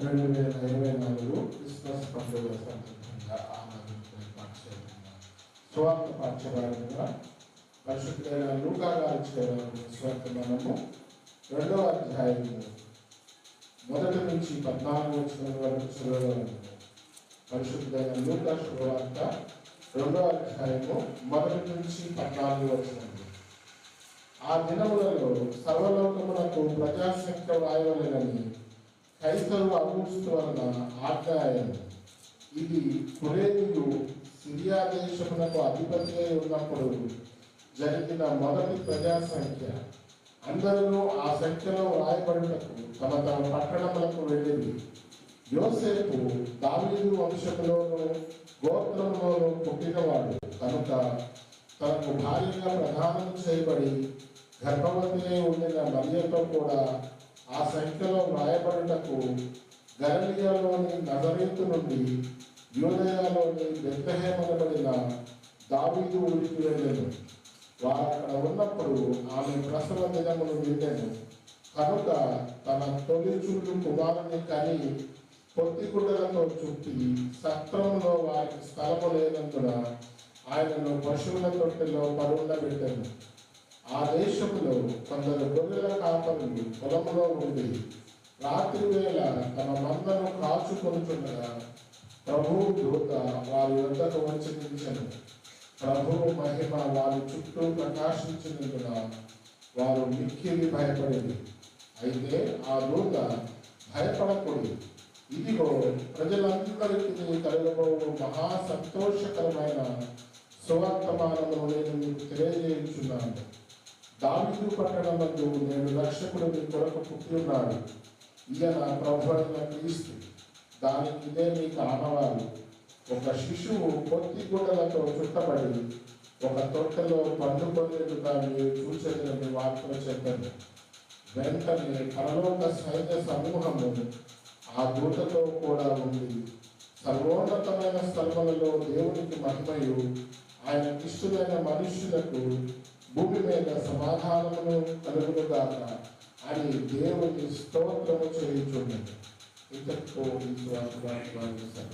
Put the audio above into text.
రెండు వేల ఇరవై నాలుగు క్రిస్మస్ పండుగ సందర్భంగా ఆనందించిన పాఠశాల స్వార్థ పాఠ్యభాగంగా పరిశుద్ధైన లూకా గారి స్వార్థమానము రెండవ అధ్యాయంలో మొదటి నుంచి పద్నాలుగు వచ్చిన వరకు చదవగలను పరిశుద్ధమైన లూకా శుభవార్త రెండవ అధ్యాయము మొదటి నుంచి పద్నాలుగు వచ్చిన ఆ దినములలో సర్వలోకమునకు ప్రజాసంఖ్య వ్రాయవలెనని క్రైస్తవులు అనుభవిస్తున్న వలన ఆజ్ఞాయం ఇది కురేదులు సిరియా దేశమునకు అధిపతి ఉన్నప్పుడు జరిగిన మొదటి ప్రజా సంఖ్య అందరూ ఆ సంఖ్యలో వ్రాయబడుటకు తమ తమ పట్టణములకు వెళ్ళింది. యోసేపు దావీదు వంశములోను గోత్రములోను పుట్టినవాడు. కనుక తనకు భార్యగా ప్రధానం చేయబడి గర్భవతి ఉండిన మరియతో కూడా ఆ సంఖ్యలో వ్రాయబడుటకు గరలియాలోని నజరేతు నుండి యూదయాలోని బెత్తహేమనబడిన దావీదు ఊరికి వెళ్ళాను. వారు అక్కడ ఉన్నప్పుడు ఆమె ప్రసవ దినమును వెళ్ళాను కనుక తన తొలి చుట్టూ కుమారుని కని పొత్తిగుడ్డలతో చుట్టి సత్రంలో వారికి స్థలము లేనందున ఆయనను పశువుల తొట్టిలో పెట్టాను ఆ దేశంలో కొందరు గొర్రెల కాపరులు పొలంలో ఉండి రాత్రి వేళ తమ మందను కాచుకొనుచుండగా ప్రభువు దూత వారి వద్దకు వచ్చి నిలిచను. ప్రభువు మహిమ వారి చుట్టూ ప్రకాశించినందున వారు మిక్కిలి భయపడింది. అయితే ఆ దూత భయపడకూడదు. ఇదిగో ప్రజలందరికీ కలగబోవు మహా సంతోషకరమైన సువర్తమానంలో నేను మీకు తెలియజేయుచున్నాను. దావిదు పట్టణమందు నేను రక్షకుడు మీ కొరకు పుట్టి ఈయన ప్రభు అయిన క్రీస్తు దానికి ఇదే మీకు ఆనవాలు. ఒక శిశువు పొత్తి గుడ్డలతో చుట్టబడి ఒక తొట్టెలో పండుకొనేట్టుగా మీరు చూసేదని వార్తలు చెప్పాను. వెంటనే పరలోక సైన్య సమూహము ఆ దూటతో కూడా ఉంది. సర్వోన్నతమైన స్థలములలో దేవునికి మహిమయు. ఆయన ఇష్టమైన మనుష్యులకు భూమి మీద సమాధానమును కలుగునుగాక అని దేవుని స్తోత్రము చేయుచున్నది ఇంతటితో విశ్వాసం